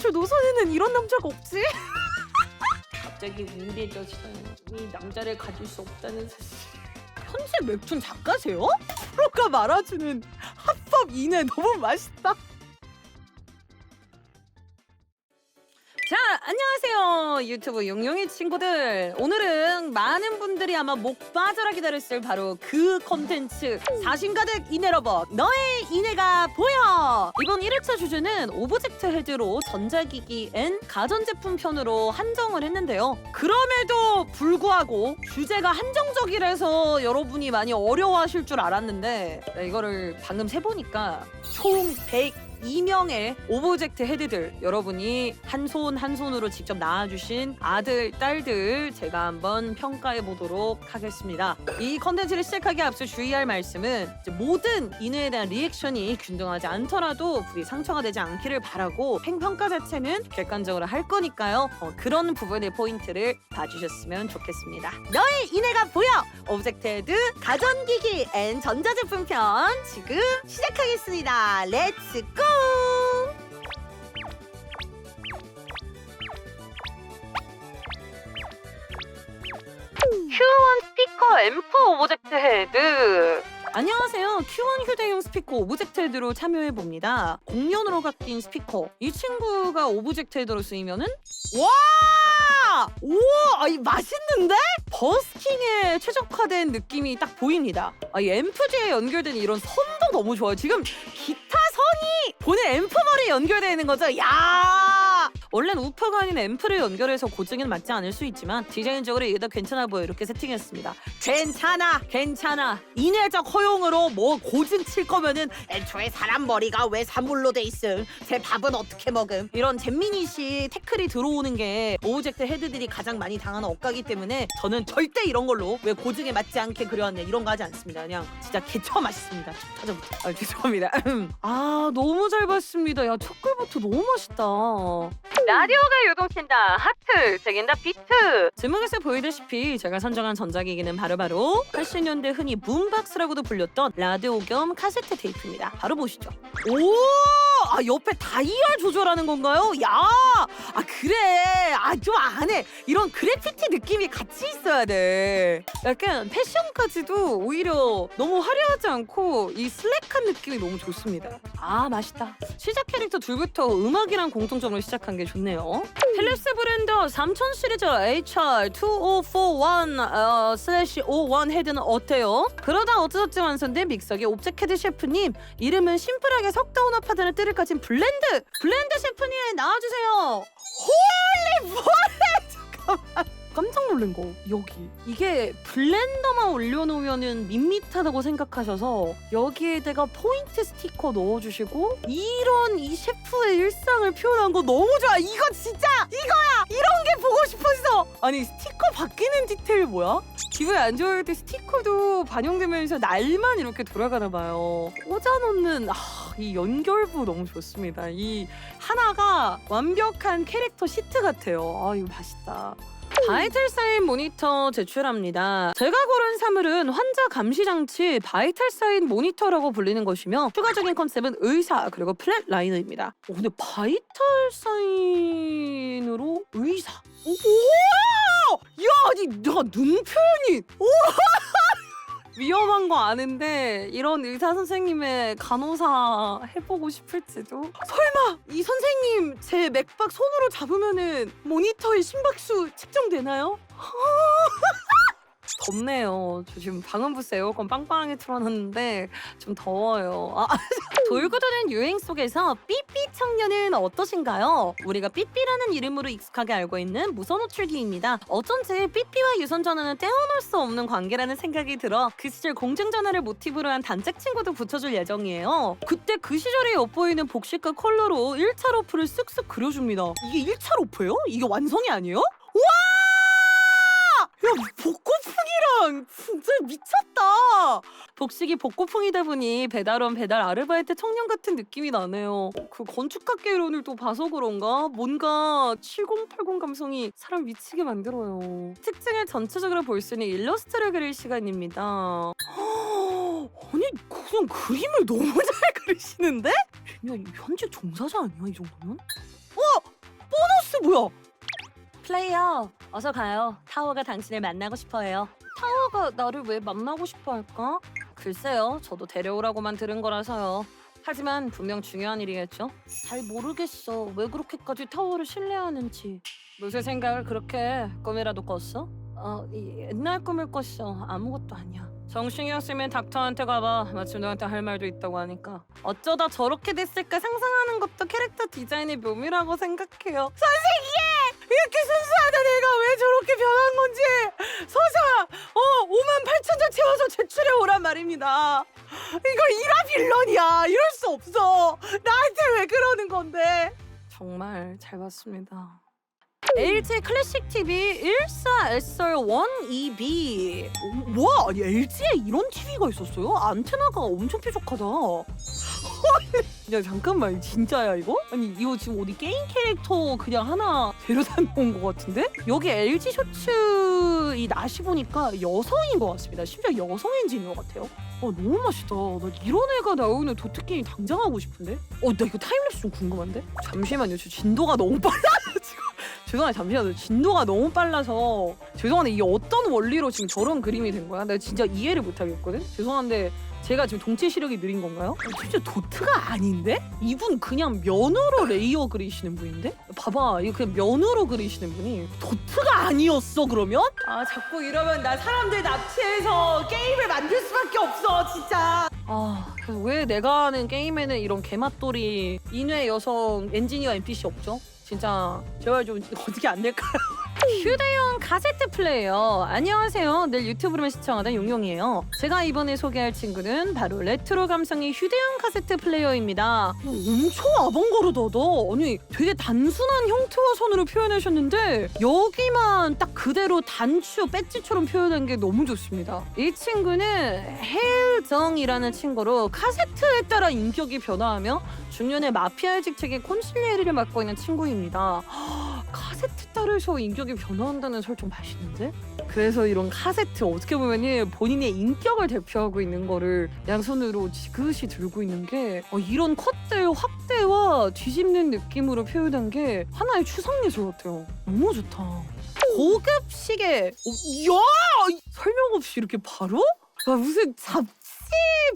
저 노선에는 이런 남자가 없지? 갑자기 우울해졌어요. 이 남자를 가질 수 없다는 사실. 현재 웹툰 작가세요? 프로가 말아주는 합법 이내 너무 맛있다. 안녕하세요. 유튜브 용용이 친구들. 오늘은 많은 분들이 아마 목 빠져라 기다렸을 바로 그 컨텐츠. 사심 가득 이내러버 너의 이내가 보여. 이번 1회차 주제는 오브젝트 헤드로 전자기기 앤 가전제품 편으로 한정을 했는데요. 그럼에도 불구하고 주제가 한정적이라서 여러분이 많이 어려워하실 줄 알았는데 네, 이거를 방금 세보니까 총 102명의 오브젝트 헤드들 여러분이 한 손 한 손으로 직접 낳아주신 아들, 딸들 제가 한번 평가해 보도록 하겠습니다. 이 컨텐츠를 시작하기 앞서 주의할 말씀은 이제 모든 인회에 대한 리액션이 균등하지 않더라도 부디 상처가 되지 않기를 바라고 팽평가 자체는 객관적으로 할 거니까요. 어, 그런 부분의 포인트를 봐주셨으면 좋겠습니다. 너의 인회가 보여! 오브젝트 헤드 가전기기 앤 전자제품 편 지금 시작하겠습니다. 렛츠 고! M4 오브젝트 헤드 안녕하세요. Q1 휴대용 스피커 오브젝트 헤드로 참여해 봅니다. 공연으로 바뀐 스피커. 이 친구가 오브젝트 헤드로 쓰이면은 와! 오, 아 이 맛있는데? 버스킹에 최적화된 느낌이 딱 보입니다. 아, 이 앰프지에 연결된 이런 선도 너무 좋아요. 지금 기타 선이 본인 앰프 머리에 연결되어 있는 거죠? 야! 원래는 우퍼가 아닌 앰프를 연결해서 고증에는 맞지 않을 수 있지만 디자인적으로 이게 더 괜찮아 보여 이렇게 세팅했습니다. 괜찮아, 괜찮아. 인해적 허용으로 뭐 고증 칠 거면은 애초에 사람 머리가 왜 사물로 돼 있음? 제 밥은 어떻게 먹음? 이런 잼미니시 태클이 들어오는 게 오브젝트 헤드들이 가장 많이 당하는 억가기 때문에 저는 절대 이런 걸로 왜 고증에 맞지 않게 그려왔냐 이런 거 하지 않습니다. 그냥 진짜 개처 맛있습니다. 첫 타자부터. 아, 죄송합니다. 아 너무 잘 봤습니다. 야첫 글부터 너무 멋있다. 라디오가 요동친다. 하트, 색인다 비트. 제목에서 보이다시피 제가 선정한 전자기기는 바로바로 80년대 흔히 붐박스라고도 불렸던 라디오 겸 카세트 테이프입니다. 바로 보시죠. 오! 아 옆에 다이얼 조절하는 건가요? 야! 아 그래. 아좀 안해. 이런 그래피티 느낌이 같이 있어야 돼. 약간 패션까지도 오히려 너무 화려하지 않고 이 슬랙한 느낌이 너무 좋습니다. 아 맛있다. 시작 캐릭터 둘부터 음악이랑 공통점으로 시작한 게 좋네요. 필립스 브랜드 3000 시리즈 HR2041 어, 슬래시 51 헤드는 어때요? 그러다 어쩌저쩌 완성된 믹서기 옵젝 헤드 셰프님 이름은 심플하게 석다운 파드는 뜻을 가진 블렌드 블렌드 셰프님 나와주세요. 홀리 잠깐만. 깜짝 놀란 거 여기 이게 블렌더만 올려놓으면은 밋밋하다고 생각하셔서 여기에다가 포인트 스티커 넣어주시고 이런 이 셰프의 일상을 표현한 거 너무 좋아 이거 진짜 이거야 이런 게 보고 싶었어 아니 스티커 바뀌는 디테일 뭐야? 기분이 안 좋을 때 스티커도 반영되면서 날만 이렇게 돌아가나 봐요. 꽂아놓는 아, 이 연결부 너무 좋습니다. 이 하나가 완벽한 캐릭터 시트 같아요. 아 이거 맛있다 바이탈 사인 모니터 제출합니다. 제가 고른 사물은 환자 감시 장치 바이탈 사인 모니터라고 불리는 것이며 추가적인 컨셉은 의사 그리고 플랫 라이너입니다. 오, 근데 바이탈 사인으로 의사. 오, 야, 아니 내가 눈 표현이 오. 위험한 거 아는데 이런 의사 선생님의 간호사 해보고 싶을지도 설마 이 선생님 제 맥박 손으로 잡으면은 모니터의 심박수 측정되나요? 덥네요. 저 지금 방음부스 에어컨 빵빵하게 틀어놨는데 좀 더워요. 아, 돌고 도는 유행 속에서 삐삐 청년은 어떠신가요? 우리가 삐삐라는 이름으로 익숙하게 알고 있는 무선 호출기입니다. 어쩐지 삐삐와 유선 전화는 떼어놓을 수 없는 관계라는 생각이 들어 그 시절 공중전화를 모티브로 한 단짝 친구도 붙여줄 예정이에요. 그때 그 시절에 엿보이는 복식과 컬러로 1차 로프를 쓱쓱 그려줍니다. 이게 1차 로프예요? 이게 완성이 아니에요? 와! 야 복고풍이랑 진짜 미쳤다. 복식이 복고풍이다 보니 배달원 배달 아르바이트 청년 같은 느낌이 나네요. 그 건축학개론을 또 봐서 그런가 뭔가 7080 감성이 사람 미치게 만들어요. 특징을 전체적으로 볼 수 있는 일러스트를 그릴 시간입니다. 아니 그냥 그림을 너무 잘 그리시는데? 야 현재 종사자 아니야 이 정도면? 어 뭐야? 플레이어 어서 가요. 타워가 당신을 만나고 싶어해요. 타워가 나를 왜 만나고 싶어 할까? 글쎄요, 저도 데려오라고만 들은 거라서요. 하지만 분명 중요한 일이겠죠? 잘 모르겠어. 왜 그렇게까지 타워를 신뢰하는지. 무슨 생각을 그렇게 꿈이라도 꿨어? 어, 이 옛날 꿈을 꿨어. 아무것도 아니야. 정신이 없으면 닥터한테 가봐. 마침 너한테 할 말도 있다고 하니까. 어쩌다 저렇게 됐을까 상상하는 것도 캐릭터 디자인의 묘미라고 생각해요. 선생님! 이렇게 순수하던 애가 왜 저렇게 변한 건지 서사 어 5만 8천자 채워서 제출해 오란 말입니다. 이거 일화 빌런이야. 이럴 수 없어. 나한테 왜 그러는 건데? 정말 잘 봤습니다. LG 클래식 TV 14SR 1EB 뭐야? 아니 LG에 이런 TV가 있었어요? 안테나가 엄청 뾰족하다. 야 잠깐만 진짜야 이거? 아니 이거 지금 어디 게임 캐릭터 그냥 하나 데려다 놓은 것 같은데? 여기 LG 셔츠 이 낫이 보니까 여성인 것 같습니다. 심지어 여성 엔진인 것 같아요. 어 너무 멋있다. 나 이런 애가 나오는 도트 게임 당장 하고 싶은데? 어 나 이거 타임랩스 좀 궁금한데? 잠시만요. 저 진도가 너무 지금. 죄송해요 잠시만요. 진도가 너무 빨라서 죄송한데 이게 어떤 원리로 지금 저런 그림이 된 거야? 내가 진짜 이해를 못 하겠거든. 죄송한데 제가 지금 동체 시력이 느린 건가요? 어, 진짜 도트가 아닌데? 이분 그냥 면으로 레이어 그리시는 분인데? 봐봐 이거 그냥 면으로 그리시는 분이 도트가 아니었어 그러면? 아 자꾸 이러면 나 사람들 납치해서 게임을 만들 수밖에 없어 진짜 아 그래서 왜 내가 하는 게임에는 이런 개맛돌이 인외 여성 엔지니어 NPC 없죠? 진짜 제발 좀 어떻게 안 될까요? 휴대용 카세트 플레이어. 안녕하세요. 늘 유튜브로만 시청하던 용용이에요. 제가 이번에 소개할 친구는 바로 레트로 감성의 휴대용 카세트 플레이어입니다. 엄청 아방가르다다. 아니 되게 단순한 형태와 선으로 표현하셨는데 여기만 딱 그대로 단추 배지처럼 표현한 게 너무 좋습니다. 이 친구는 헬정이라는 친구로 카세트에 따라 인격이 변화하며 중년의 마피아의 직책의 콘실리에리를 맡고 있는 친구입니다 카세트 따라서 인격이 변화한다는 설정 맛있는데? 그래서 이런 카세트 어떻게 보면은 본인의 인격을 대표하고 있는 거를 양손으로 지그시 들고 있는 게 어, 이런 컷들 확대와 뒤집는 느낌으로 표현한 게 하나의 추상 예술 같아요. 너무 좋다. 고급 시계. 어, 야! 설명 없이 이렇게 바로? 나 무슨 잡지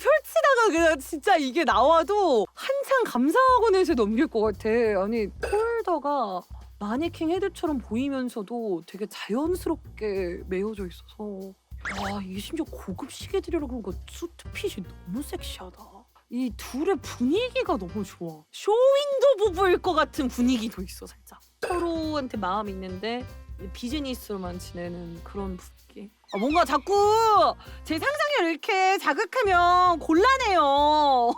펼치다가 그냥 진짜 이게 나와도 한참 감상하곤 해서 넘길 것 같아. 아니 폴더가 마네킹 헤드처럼 보이면서도 되게 자연스럽게 메어져 있어서 와 이게 심지어 고급 시계들이라고 그러니까 수트핏이 너무 섹시하다. 이 둘의 분위기가 너무 좋아. 쇼윈도 부부일 것 같은 분위기도 있어 살짝. 서로한테 마음 있는데 비즈니스로만 지내는 그런 분위기. 아, 뭔가 자꾸 제 상상력을 이렇게 자극하면 곤란해요.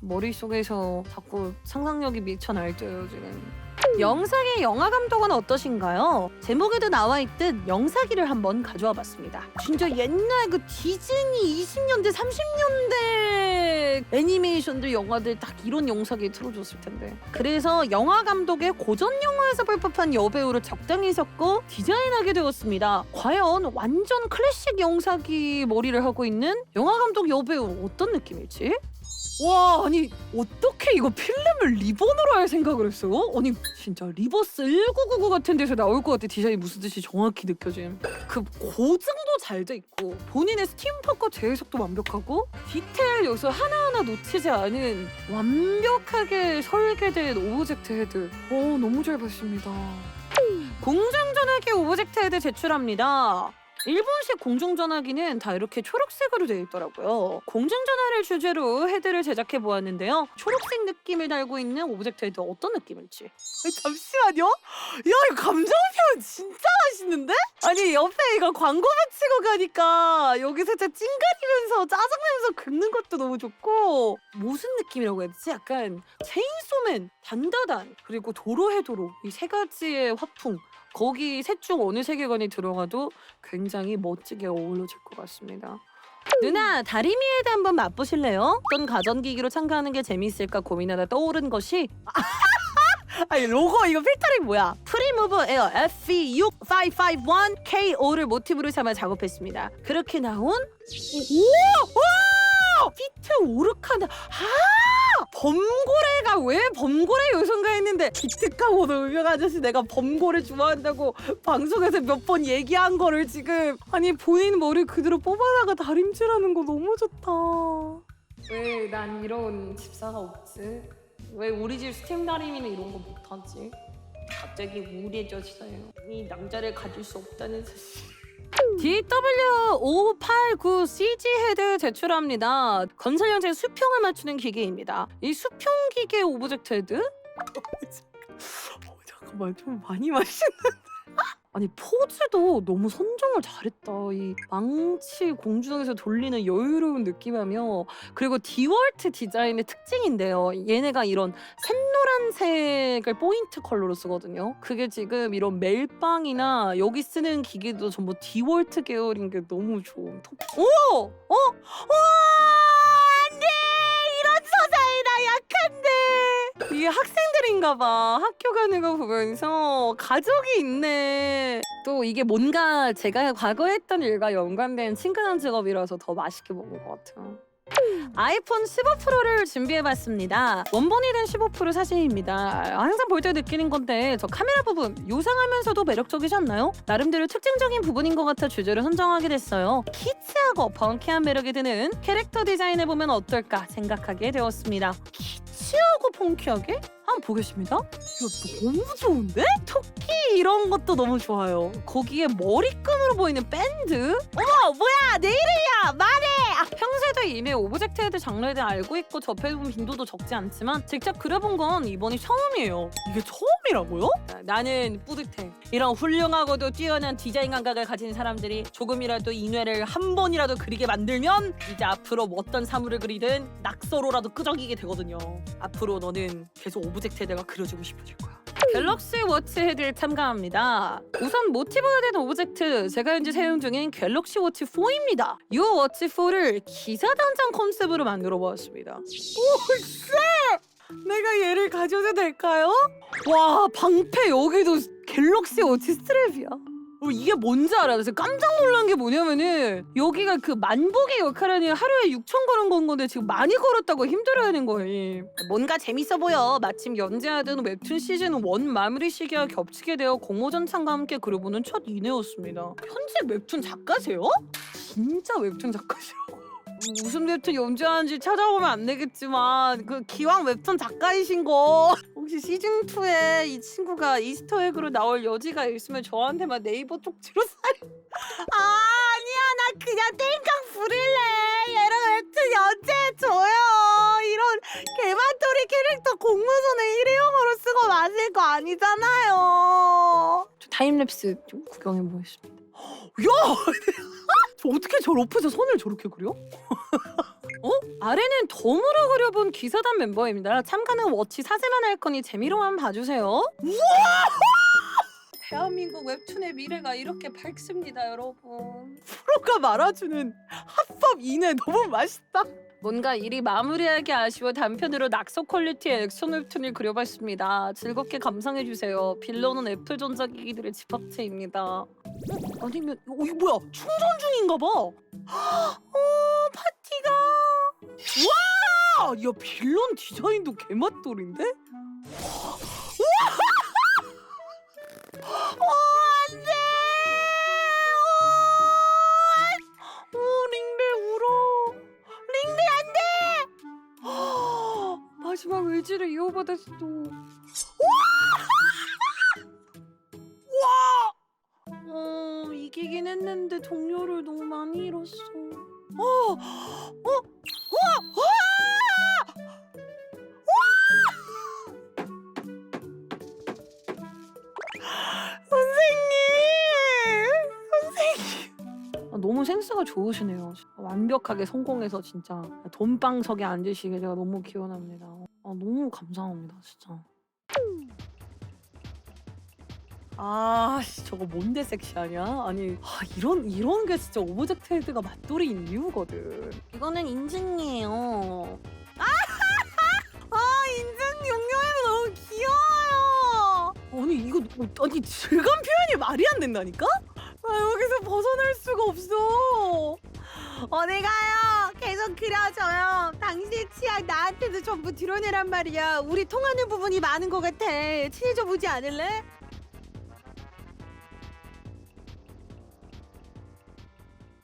머릿속에서 자꾸 상상력이 미쳐 날뛰어요 지금. 영상의 영화 감독은 어떠신가요? 제목에도 나와 있듯 영사기를 한번 가져와 봤습니다. 진짜 옛날 그 디즈니 20년대 30년대 애니메이션들 영화들 딱 이런 영사기 틀어줬을 텐데. 그래서 영화 감독의 고전 영화에서 볼 법한 여배우를 적당히 섞고 디자인하게 되었습니다. 과연 완전 클래식 영사기 머리를 하고 있는 영화 감독 여배우 어떤 느낌일지? 와 아니 어떻게 이거 필름을 리본으로 할 생각을 했어요? 아니 진짜 리버스 1999 같은 데서 나올 것 같아. 디자인이 무슨 뜻이 정확히 느껴짐. 그 고증도 잘 돼 있고 본인의 스팀파크 재해석도 완벽하고 디테일 요소 하나하나 놓치지 않은 완벽하게 설계된 오브젝트 헤드. 어 너무 잘 봤습니다. 공중 전화기 오브젝트 헤드 제출합니다 일본식 공중전화기는 다 이렇게 초록색으로 되어 있더라고요. 공중전화를 주제로 헤드를 제작해 보았는데요. 초록색 느낌을 달고 있는 오브젝트 헤드 어떤 느낌일지. 잠시만요. 야, 이거 감정 표현 진짜 맛있는데? 아니, 옆에 이거 광고 붙이고 가니까 여기 살짝 찡그리면서 짜증내면서 긁는 것도 너무 좋고 무슨 느낌이라고 해야 되지? 약간 체인소맨, 단다단, 그리고 도로해 도로 이 세 가지의 화풍 거기 셋 중 어느 세계관이 들어가도 굉장히 멋지게 어우러질 것 같습니다. 누나 다리미에드 한번 맛보실래요? 어떤 가전기기로 참가하는 게 재미있을까 고민하다 떠오른 것이 아니 로고 이거 필터링 뭐야? 프리무브 에어 FV6551KO를 모티브로 삼아 작업했습니다. 그렇게 나온 오! 와! 피트 오르카나 아! 범고래가 왜 범고래 요성가 했는데 기특하고도 유명 아저씨 내가 범고래 좋아한다고 방송에서 몇 번 얘기한 거를 지금 아니 본인 머리 그대로 뽑아다가 다림질하는 거 너무 좋다. 왜 난 이런 집사가 없지? 왜 우리 집 스팀 다리미는 이런 거 못하지? 갑자기 우울해졌어요. 이 남자를 가질 수 없다는 사실. DW589CG 헤드 제출합니다. 건설 현장 수평을 맞추는 기계입니다. 이 수평 기계 오브젝트 헤드? 어, 잠깐만 좀 많이 마시는데. 아니 포즈도 너무 선정을 잘했다. 이 망치 공중에서 돌리는 여유로운 느낌하며 그리고 디월트 디자인의 특징인데요. 얘네가 이런 샛노란색을 포인트 컬러로 쓰거든요. 그게 지금 이런 멜빵이나 여기 쓰는 기계도 전부 디월트 계열인 게 너무 좋은 톱. 오! 어? 와! 이게 학생들인가 봐. 학교 가는 거 보면서 가족이 있네. 또 이게 뭔가 제가 과거에 했던 일과 연관된 친근한 직업이라서 더 맛있게 먹은 것 같아요. 아이폰 15 프로를 준비해봤습니다. 원본이 된 15 프로 사진입니다. 항상 볼 때 느끼는 건데 저 카메라 부분 요상하면서도 매력적이지 않나요? 나름대로 특징적인 부분인 것 같아 주제를 선정하게 됐어요. 키치하고 펑키한 매력이 드는 캐릭터 디자인을 보면 어떨까 생각하게 되었습니다. 키 치하고 펑키하게? 한번 보겠습니다. 이거 너무 좋은데? 토끼 이런 것도 너무 좋아요. 거기에 머리끈으로 보이는 밴드? 어머 뭐야 내 이름이야 말해! 아, 평소에도 이미 오브젝트 헤드 장르에 대해 알고 있고 접해본 빈도도 적지 않지만 직접 그려본 건 이번이 처음이에요. 이게 처음이라고요? 나는 뿌듯해. 이런 훌륭하고도 뛰어난 디자인 감각을 가진 사람들이 조금이라도 인회를 한 번이라도 그리게 만들면 이제 앞으로 뭐 어떤 사물을 그리든 낙서로라도 끄적이게 되거든요. 앞으로 너는 계속 오브 젝트 헤드가 그려주고 싶어질 거야. 갤럭시 워치 헤드를 참가합니다. 우선 모티브가 된 오브젝트 제가 현재 사용 중인 갤럭시 워치 4입니다. 이 워치 4를 기사 단장 컨셉으로 만들어 보았습니다. 오쎄! 내가 얘를 가져도 될까요? 와 방패 여기도 갤럭시 워치 스트랩이야. 어, 이게 뭔지 알아요? 그래서 깜짝 놀란 게 뭐냐면은 여기가 그 만복의 역할하니 하루에 6천 걸은 건 건데 지금 많이 걸었다고 힘들어하는 거예요. 뭔가 재밌어 보여. 마침 연재하던 웹툰 시즌 1 마무리 시기와 겹치게 되어 공모전창과 함께 그려보는 첫 이내였습니다. 현재 웹툰 작가세요? 진짜 웹툰 작가시라고. 무슨 웹툰 연재하는지 찾아보면 안 되겠지만 그 기왕 웹툰 작가이신 거 혹시 시즌 2에 이 친구가 이스터에그로 나올 여지가 있으면 저한테만 네이버 쪽지로 살. 아 아니야 나 그냥 땡깡 부릴래. 얘랑 웹툰 연재해줘요. 이런 개만토리 캐릭터 공모전에 일회용으로 쓰고 마실 거 아니잖아요. 저 타임랩스 좀 구경해 보겠습니다. 야! 저 어떻게 저 로프에서 손을 저렇게 그려? 어? 아래는 덤으로 그려본 기사단 멤버입니다. 참가는 워치 사세만 할 거니 재미로만 봐주세요. 우와! 대한민국 웹툰의 미래가 이렇게 밝습니다, 여러분. 프로가 말아주는 합법 이내 너무 맛있다. 뭔가 일이 마무리하기 아쉬워 단편으로 낙서 퀄리티의 액션 웹툰을 그려봤습니다. 즐겁게 감상해주세요. 빌런은 애플 전자기기들의 집합체입니다. 어? 아니면 어, 이거 뭐야? 충전 중인가 봐. 어 파티가. 와! 야 빌런 디자인도 개맛돌인데? 와! 어! 어, 어! 마지막 의지를 이어받았어. 이기긴 했는데 동료를 너무 많이 잃었어. 어, 어, 어, 와! 선생님, 선생님. 아, 너무 센스가 좋으시네요. 완벽하게 성공해서 진짜 돈방석에 앉으시게 제가 너무 기원합니다. 아, 너무 감사합니다, 진짜. 아, 씨, 저거 뭔데 섹시하냐? 아니, 아, 이런 이런 게 진짜 오브젝트 헤드가 맛돌이인 이유거든. 이거는 인증이에요. 아, 아 인증 용용이가 너무 귀여워요. 아니 이거 어, 아니 질감 표현이 말이 안 된다니까? 아 여기서 벗어날 수가 없어. 어디 가요? 계속 그려줘요. 당신의 취향 나한테도 전부 드러내란 말이야. 우리 통하는 부분이 많은 것 같아. 친해져 보지 않을래?